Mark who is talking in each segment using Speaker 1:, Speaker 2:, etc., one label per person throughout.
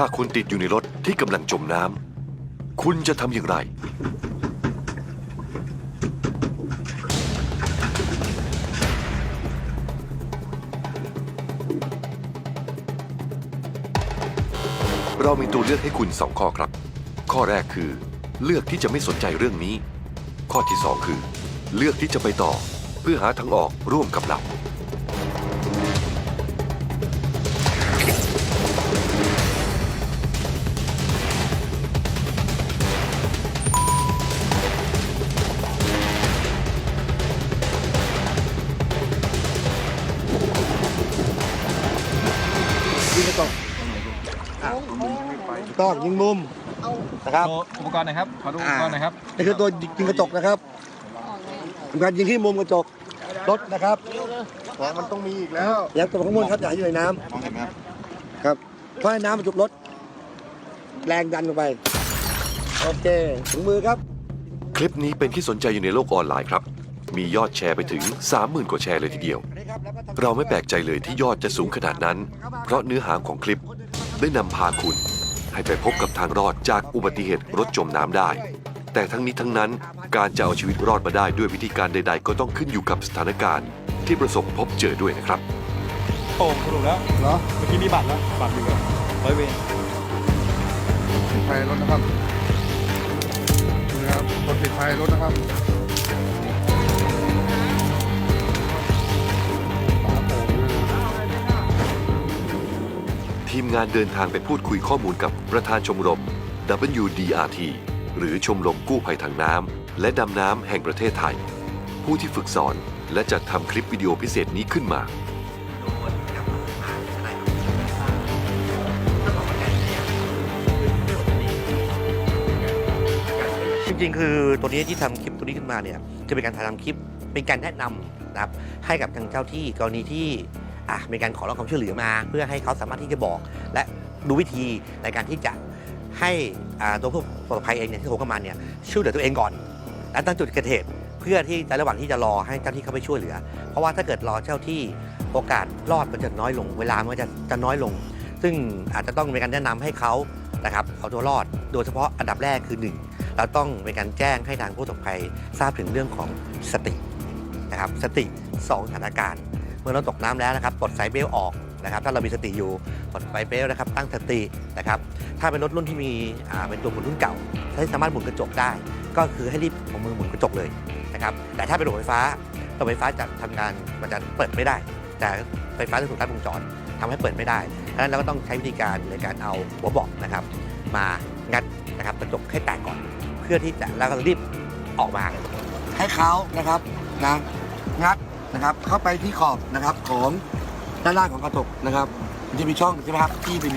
Speaker 1: ถ้าคุณติดอยู่ในรถที่กำลังจมน้ำคุณจะทำอย่างไร เรามีตัวเลือกให้คุณสองข้อครับ ข้อแรกคือเลือกที่จะไม่สนใจเรื่องนี้ ข้อที่สองคือ เลือกที่จะไปต่อเพื่อหาทางออกร่วมกับเรา
Speaker 2: ยิงมุมนะครับ
Speaker 3: โชว์อุปกรณ์หน่อยครับขอดูอุปกรณ์หน่อยครับ
Speaker 2: นี่คือตัวยิงกระจกนะครับทำการยิงที่มุมกระจกรถนะครับของมันต้องมีอีกแล้วอย่าตกข้างบนครับอย่าให้อยู่ในน้ำครับเพราะให้น้ำมันจุกรถ แรงดันลงไป โอเคถึงมือครับ
Speaker 1: คลิปนี้เป็นที่สนใจอยู่ในโลกออนไลน์ครับ มียอดแชร์ไปถึง 30,000 กว่าแชร์เลยทีเดียว เราไม่แปลกใจเลยที่ยอดจะสูงขนาดนั้น เพราะเนื้อหาของคลิปได้นำพาคุณ ให้ไปพบกับทางรอดจากอุบัติเหตุรถจมน้ำได้ แต่ทั้งนี้ทั้งนั้นการจะเอาชีวิตรอดมาได้ด้วยวิธีการใด ๆ ก็ต้องขึ้นอยู่กับสถานการณ์ ที่ประสบพบเจอด้วยนะครับ
Speaker 3: โป่งสรุปแล้ว
Speaker 2: เหรอ
Speaker 3: เมื่อกี้มีบัตรแล้วบัตรอยู่กับร้อยเวร
Speaker 4: ปิดไฟรถนะครับดูนะครับกดปิดไฟรถนะครับ
Speaker 1: ทีมงานเดินทางไปพูดคุยข้อมูลกับประธานชมรม WDRT หรือชมรมกู้ภัยทางน้ำและดำน้ำแห่งประเทศไทย ผู้ที่ฝึกสอนและจัดทำคลิปวิดีโอพิเศษนี้ขึ้นมา
Speaker 5: จริงๆ คือตัวนี้ที่ทำคลิปตัวนี้ขึ้นมาเนี่ยคือเป็นการถ่ายทำคลิปเป็นการแนะนำนะครับให้กับทางเจ้าที่กรณีที่ อะมีการขอร้องความช่วยเหลือมา เพื่อให้เขาสามารถที่จะบอก และดูวิธีในการที่จะให้ตัวผู้ประสบภัยเองเนี่ยที่โทรเข้ามาเนี่ยช่วยเหลือตัวเองก่อนและตั้งจุดเกิดเหตุเพื่อที่จะระหว่างที่จะรอให้เจ้าที่เข้าไปช่วยเหลือ เพราะว่าถ้าเกิดรอเจ้าที่โอกาสรอดมันจะน้อยลง เวลามันจะจะน้อยลง ซึ่งอาจจะต้องมีการแนะนำให้เขานะครับเอาตัวรอดโดยเฉพาะอันดับแรกคือหนึ่งเราต้องเป็นการแจ้งให้ทางผู้ประสบภัยทราบถึงเรื่องของสตินะครับสติสองสถานการณ์ มื่อเราตกน้ำแล้วนะครับปลดสายเบลต์ออกนะครับ ถ้าเรามีสติอยู่ปลดสายเบลต์นะครับ ตั้งสตินะครับ ถ้าเป็นรถรุ่นที่มีอ่าเป็นตัวหมุนรุ่นเก่าถ้าสามารถหมุนกระจกได้ ก็คือให้รีบเอามือหมุนกระจกเลยนะครับ แต่ถ้าเป็นระบบไฟฟ้าระบบไฟฟ้าจะทำงานมันจะเปิดไม่ได้ แต่ไฟฟ้าจะถูกตัดวงจรทำให้เปิดไม่ได้ดังนั้นเราก็ต้องใช้วิธีการในการเอาหัวเบอกนะครับ มางัดนะครับกระจกให้แตกก่อน เพื่อที่จะแล้วก็รีบออกมา
Speaker 2: ให้เขานะครับนะงัด นะครับ เข้าไปที่ขอบนะครับของด้านล่างของกระจกนะครับมันจะมีช่องใช่ไหมครับที่เป็น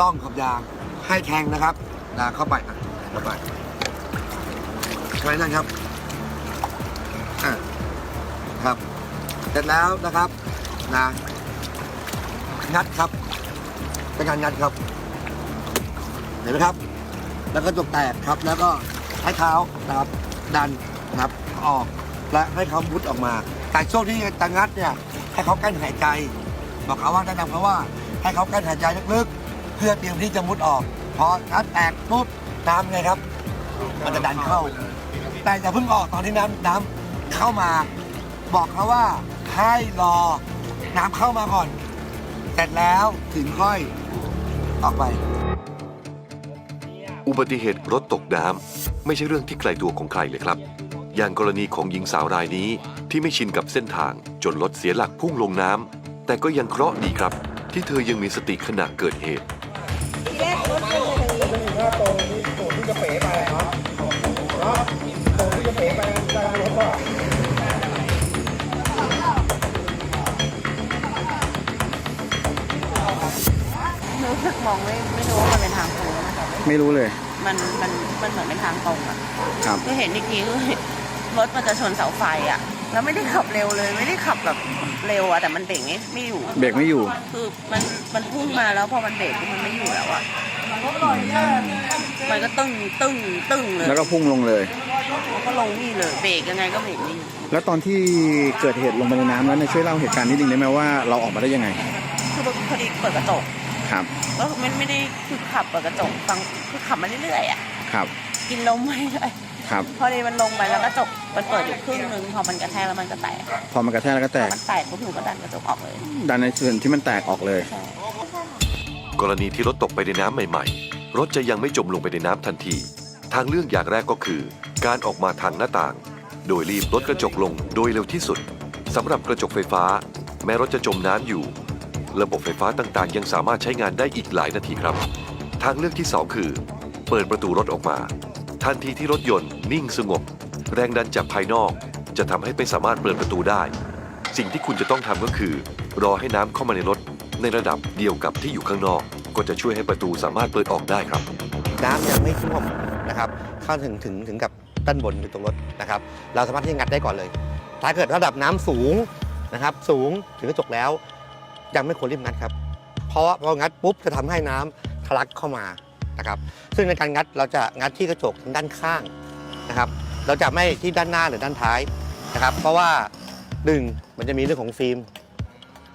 Speaker 2: ร่องขอบยางให้แทงนะครับนะเข้าไปอะเข้าไปใช่นั่นครับอะครับเสร็จแล้วนะครับนะงัดครับเป็นการงัดครับ เห็นไหมครับ แล้วก็จกแตกครับ แล้วก็ให้เท้านะครับดันนะครับออกและให้เขามุดออกมา แต่ช่วงที่จะงัดเนี่ยให้เขากั้นหายใจ บอกเขาว่าแนะนำเขาว่าให้เขากั้นหายใจลึกๆ เพื่อเตรียมที่จะมุดออก พองัดแตกปุ๊บน้ำไงครับ มันจะดันเข้า แต่อย่าเพิ่งออกตอนที่น้ำน้ำเข้ามา บอกเขาว่าให้รอน้ำเข้ามาก่อนเสร็จแล้วถึงค่อยออกไป
Speaker 1: อุบัติเหตุรถตกน้ำไม่ใช่เรื่องที่ไกลตัวของใครเลยครับ อย่างกรณีของหญิงสาวรายนี้ที่ไม่ชินกับเส้นทางจนรถเสียหลักพุ่งลงน้ำแต่ก็ยังเคราะห์ดีครับ ที่เธอยังมีสติขณะเกิดเหตุ
Speaker 6: รู้สึกมองไม่ไม่รู้ว่ามันเป็นทางโค้ง
Speaker 4: ไม่รู้เลย
Speaker 6: มันมันมันเหมือนเป็นทางตรงอะ
Speaker 4: ครับ
Speaker 6: ก็เห็นอีกทีคือ รถมันจะชนเสาไฟอะ แล้วไม่ได้ขับเร็วเลย ไม่ได้ขับแบบเร็วอะแต่มันเบรกไม่ไม่อยู่
Speaker 4: เบรกไม่อยู่
Speaker 6: คือมันมันพุ่งมาแล้วพอมันเบรกมันไม่อยู่แล้วอะมันก็ตึ้งตึ้งตึ้งเลย
Speaker 4: แล้วก็พุ่งลงเลย
Speaker 6: มันก็ลงนี่เลยเบรกยังไงก็เบรกไม่อยู่
Speaker 4: แล้วตอนที่เกิดเหตุลงไปในน้ำแล้วเนี่ยช่วยเล่าเหตุการณ์นิดนึงได้ไหมว่าเราออกมาได้ยังไง
Speaker 6: คือพอดีเปิดกระจก
Speaker 7: ครับ
Speaker 6: ก็ไม่ไม่ได้คือขับเปิดกระจกฟังคือขับมาเรื่อยๆอะ
Speaker 7: ครับ
Speaker 6: กินลมไม่เลย
Speaker 7: ครับ
Speaker 6: พอดีมันลงไปแล้วกระจก มันเปิดอยู่ครึ่งนึงพอมันกระแทกแล้วมันก็แตก
Speaker 7: พอมันกระแทกแล้วก็แตก
Speaker 6: มันแตกปุ๊บหนูก็ดันกระจกออกเลย
Speaker 7: ดันในส่วนที่มันแตกออกเลย
Speaker 6: ใช่
Speaker 1: กรณีที่รถตกไปในน้ำใหม่ ๆ รถจะยังไม่จมลงไปในน้ำทันที ทางเลือกอย่างแรกก็คือ การออกมาทางหน้าต่าง โดยรีบลดกระจกลงโดยเร็วที่สุดสำหรับกระจกไฟฟ้า แม้รถจะจมน้ำอยู่ ระบบไฟฟ้าต่างๆ ยังสามารถใช้งานได้อีกหลายนาทีครับ ทางเลือกที่สองคือ เปิดประตูรถออกมา ทันทีที่รถยนต์นิ่งสงบ แรงดันจากภายนอกจะทำให้ไม่สามารถเปิดประตูได้ สิ่งที่คุณจะต้องทำก็คือ รอให้น้ำเข้ามาในรถ ในระดับเดียวกับที่อยู่ข้างนอก ก็จะช่วยให้ประตูสามารถเปิดออกได้ครับ
Speaker 5: น้ำยังไม่ท่วมนะครับเข้าถึงถึงถึงกับด้านบนอยู่ตรงรถนะครับ เราสามารถที่จะงัดได้ก่อนเลย ถ้าเกิดระดับน้ำสูงนะครับ สูงถึงกระจกแล้ว ยังไม่ควรรีบงัดครับ เพราะว่าพองัดปุ๊บจะทำให้น้ำทะลักเข้ามานะครับ ซึ่งในการงัดเราจะงัดที่กระจกทางด้านข้างนะครับ เราจะไม่ที่ด้านหน้าหรือด้านท้ายนะครับ เพราะว่าหนึ่งมันจะมีเรื่องของฟิล์ม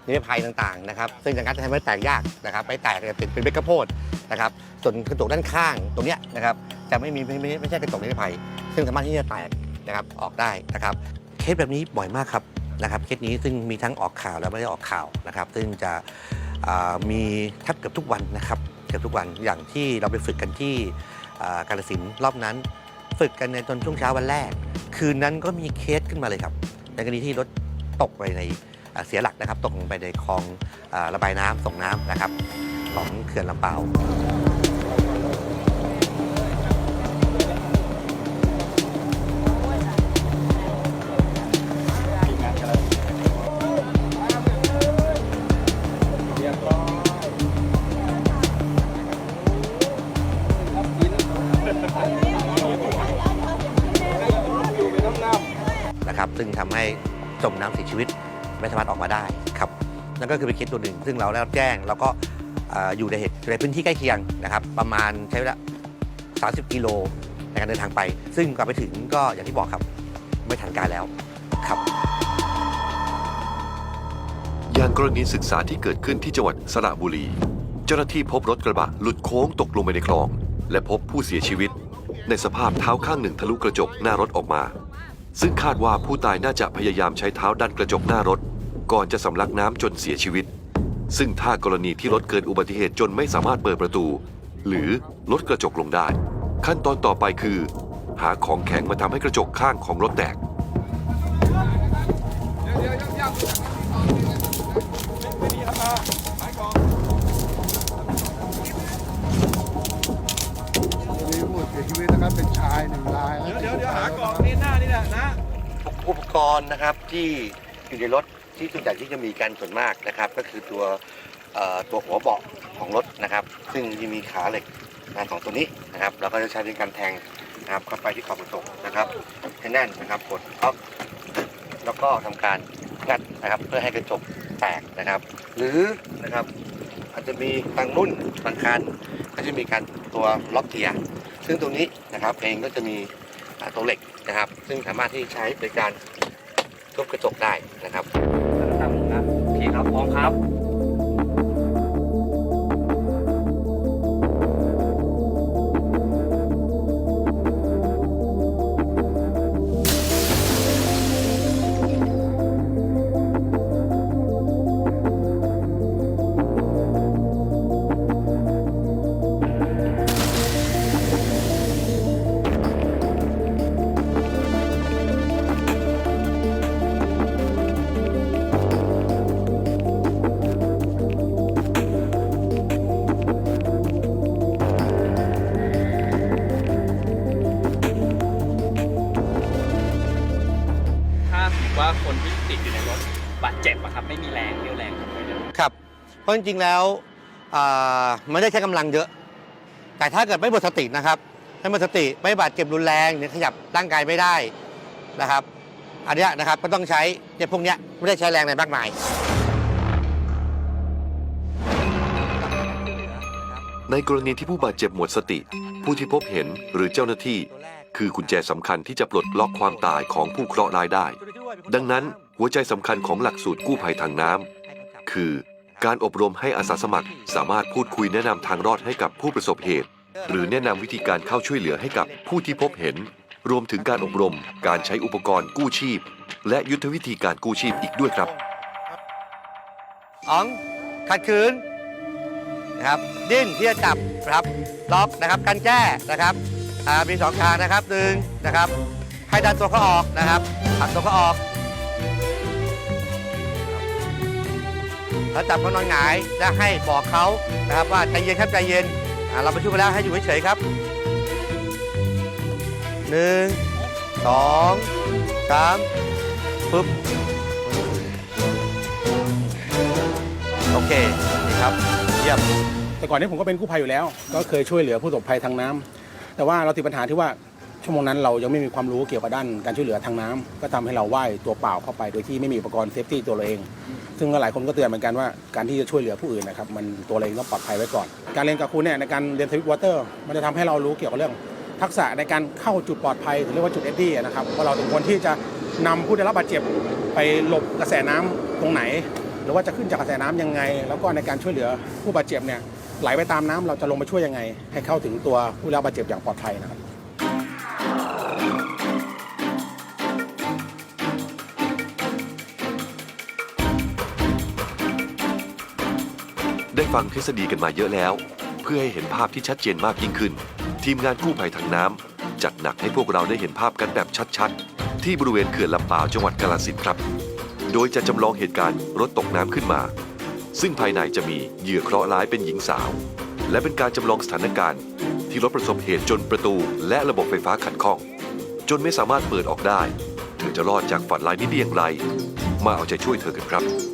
Speaker 5: นิรภัยต่างๆนะครับ ซึ่งจะงัดจะทำให้แตกยากนะครับไม่แตกจะเป็นเป็นเบกกระโพดนะครับส่วนกระจกด้านข้างตรงเนี้ยนะครับจะไม่มีไม่ไม่ไม่ใช่กระจกนิรภัย ซึ่งสามารถที่จะแตกนะครับออกได้นะครับเคสแบบนี้บ่อยมากครับนะครับเคสนี้ซึ่งมีทั้งออกข่าวและไม่ได้ออกข่าวนะครับ ซึ่งจะมีแทบเกือบทุกวันนะครับเกือบทุกวันอย่างที่เราไปฝึกกันที่กาฬสินรอบนั้น ฝึกกันในตอนช่วงเช้าวันแรก คืนนั้นก็มีเคสขึ้นมาเลยครับ ในกรณีที่รถตกไปในเสียหลักนะครับ ตกลงไปในคลองอาระบายน้ำส่งน้ำนะครับ ของเขื่อนลำเปา ซึ่งทำให้จมน้ำเสียชีวิตไม่สามารถออกมาได้ครับนั่นก็คือเป็นเคสตัวหนึ่ง ซึ่งเราได้รับแจ้ง แล้วก็ออยู่ในเหตุในพื้นที่ใกล้เคียงนะครับ ประมาณใช้เวลา30 กิโลในการเดินทางไป ซึ่งกลับไปถึงก็อย่างที่บอกครับ ไม่ทันการแล้วครับ
Speaker 1: อย่างกรณีศึกษาที่เกิดขึ้นที่จังหวัดสระบุรี เจ้าหน้าที่พบรถกระบะหลุดโค้งตกลงไปในคลอง และพบผู้เสียชีวิต ในสภาพเท้าข้างหนึ่งทะลุกระจกหน้ารถออกมา ซึ่งคาดว่าผู้ตายน่าจะพยายามใช้เท้าดันกระจกหน้ารถ ก่อนจะสำลักน้ำจนเสียชีวิต ซึ่งถ้ากรณีที่รถเกิดอุบัติเหตุจนไม่สามารถเปิดประตู หรือลดกระจกลงได้ ขั้นตอนต่อไปคือ หาของแข็งมาทำให้กระจกข้างของรถแตก
Speaker 4: ร
Speaker 5: ณ์นะครับที่อยู่ในรถที่ส่วนใหญ่ที่จะมีการส่วนมากนะครับ ก็คือตัวตัวหัวเบาะของรถนะครับ ซึ่งจะมีขาเหล็กนะสองตัวนี้นะครับเราก็จะใช้ในการแทงนะครับเข้าไปที่ขอบกระจกนะครับให้แน่นนะครับกดล็อกแล้วก็ทำการงัดนะครับ เพื่อให้กระจกแตกนะครับ หรือนะครับอาจจะมีบางรุ่นบางคันก็จะมีการตัวล็อกเกียร์ซึ่งตรงนี้นะครับเองก็จะมีตัวเหล็กนะครับ ซึ่งสามารถที่ใช้ในการ ทุบกระจกได้นะครับครับพี่ครับพร้อมครับ
Speaker 8: ว่าคนที่ติดอยู่ในรถบาดเจ็บอะครับไม่มีแรงเรี่ยวแรงไปเลย
Speaker 5: ครับ เพราะจริงๆแล้วอ่าไม่ได้ใช้กำลังเยอะ แต่ถ้าเกิดไม่หมดสตินะครับไม่หมดสติไม่บาดเจ็บรุนแรงหรือขยับร่างกายไม่ได้นะครับอันเนี้ยนะครับก็ต้องใช้เนี่ยพวกเนี้ยไม่ได้ใช้แรงอะไรมากมาย
Speaker 1: ในกรณีที่ผู้บาดเจ็บหมดสติ ผู้ที่พบเห็นหรือเจ้าหน้าที่ คือกุญแจสำคัญที่จะปลดล็อกความตายของผู้เคราะห์ร้ายได้ ดังนั้นหัวใจสำคัญของหลักสูตรกู้ภัยทางน้ำคือการอบรมให้อาสาสมัคร สามารถพูดคุยแนะนำทางรอดให้กับผู้ประสบเหตุ หรือแนะนำวิธีการเข้าช่วยเหลือให้กับผู้ที่พบเห็น รวมถึงการอบรม การใช้อุปกรณ์กู้ชีพ และยุทธวิธีการกู้ชีพอีกด้วยครับ
Speaker 5: อ๋องขัดขืนนะครับดิ้นที่จะจับนะครับล็อกนะครับกันแก้นะครับอ่ามีสองทางนะครับหนึ่งนะครับให้ดันตัวเขาออกนะครับผลักตัวเขาออก แล้วจับเขานอนหงายและให้บอกเขานะครับว่าใจเย็นครับใจเย็นอ่าเราประชุมไปแล้วให้อยู่เฉยๆครับหนึ่งสองสามปึ๊บโอเคนี่ครับเยี่ยม
Speaker 9: แต่ก่อนนี้ผมก็เป็นกู้ภัยอยู่แล้ว ก็เคยช่วยเหลือผู้ประสบภัยทางน้ำแต่ว่าเราติดปัญหาที่ว่า ชั่วโมงนั้นเรายังไม่มีความรู้เกี่ยวกับด้านการช่วยเหลือทางน้ำก็ทำให้เราว่ายตัวเปล่าเข้าไป โดยที่ไม่มีอุปกรณ์เซฟตี้ตัวเราเอง ซึ่งหลายคนก็เตือนเหมือนกันว่าการที่จะช่วยเหลือผู้อื่นนะครับมันตัวเราเองต้องปลอดภัยไว้ก่อน การเรียนกับครูเนี่ยในการเรียนสวิตวอเตอร์มันจะทำให้เรารู้เกี่ยวกับเรื่อง ทักษะในการเข้าจุดปลอดภัยหรือเรียกว่าจุดเอ็ดดี้นะครับว่าเราถึงควรที่จะนำผู้ได้รับบาดเจ็บไปหลบกระแสน้ำตรงไหน หรือว่าจะขึ้นจากกระแสน้ำยังไง แล้วก็ในการช่วยเหลือผู้บาดเจ็บเนี่ยไหลไปตามน้ำเราจะลงไปช่วยยังไง ให้เข้าถึงตัวผู้ได้รับบาดเจ็บอย่างปลอดภัยนะครับ
Speaker 1: ฟังทฤษฎีกันมาเยอะแล้ว เพื่อให้เห็นภาพที่ชัดเจนมากยิ่งขึ้น ทีมงานกู้ภัยทางน้ำจัดหนักให้พวกเราได้เห็นภาพกันแบบชัดๆ ที่บริเวณเขื่อนลำปาวจังหวัดกาฬสินธุ์ครับ โดยจะจำลองเหตุการณ์รถตกน้ำขึ้นมา ซึ่งภายในจะมีเหยื่อเคราะห์ร้ายเป็นหญิงสาว และเป็นการจำลองสถานการณ์ ที่รถประสบเหตุจนประตู และระบบไฟฟ้าขัดข้อง จนไม่สามารถเปิดออกได้ เธอจะรอดจากฝันร้ายนี้ได้อย่างไร มาเอาใจช่วยเธอกันครับ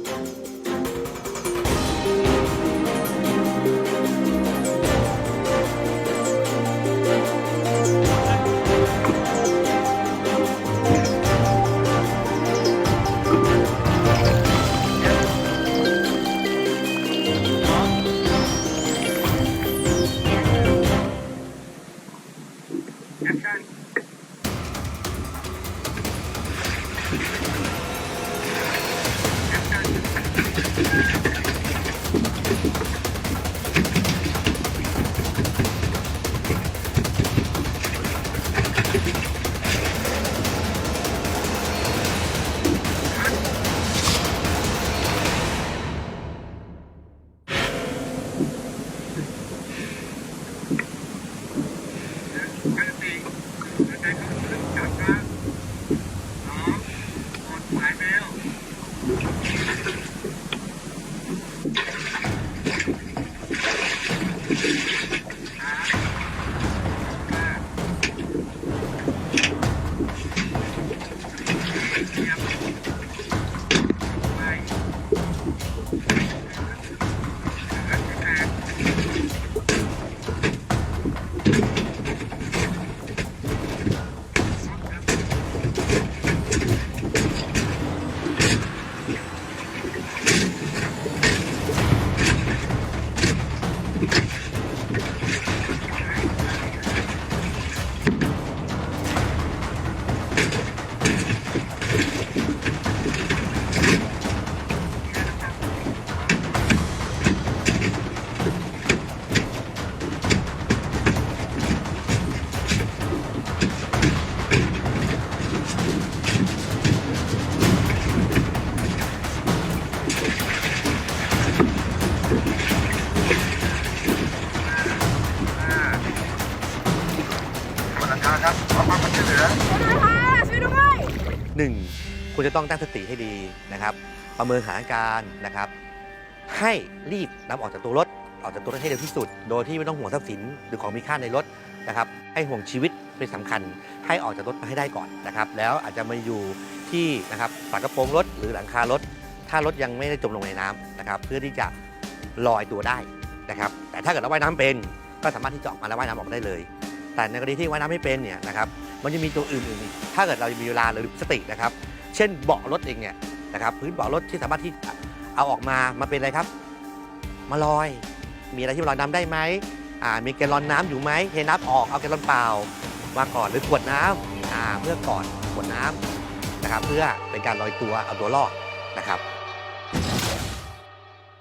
Speaker 5: หนึ่งคุณจะต้องตั้งสติให้ดีนะครับ ประเมินสถานการณ์นะครับ ให้รีบนำออกจากตัวรถ ออกจากตัวรถให้เร็วที่สุด โดยที่ไม่ต้องห่วงทรัพย์สินหรือของมีค่าในรถนะครับ ให้ห่วงชีวิตเป็นสำคัญ ให้ออกจากรถมาให้ได้ก่อนนะครับ แล้วอาจจะมาอยู่ที่นะครับฝากระโปรงรถหรือหลังคารถ ถ้ารถยังไม่ได้จมลงในน้ำนะครับ เพื่อที่จะลอยตัวได้นะครับ แต่ถ้าเกิดเราว่ายน้ำเป็น ก็สามารถที่จะออกมาแล้วว่ายน้ำออกได้เลย แต่ในกรณีที่ว่ายน้ำไม่เป็นเนี่ยนะครับมันจะมีตัวอื่นๆอีกถ้าเกิดเรามีเวลาหรือสตินะครับ เช่นเบาะรถเองเนี่ยนะครับพื้นเบาะรถที่สามารถที่เอาออกมามาเป็นอะไรครับ มาลอย มีอะไรที่ลอยน้ำได้ไหมอ่ามีแกลลอนน้ำอยู่ไหมเทน้ำออกเอาแกลลอนเปล่ามาก่อนหรือขวดน้ำอ่าเพื่อก่อนขวดน้ำนะครับ เพื่อเป็นการลอยตัวเอาตัวรอดนะครับ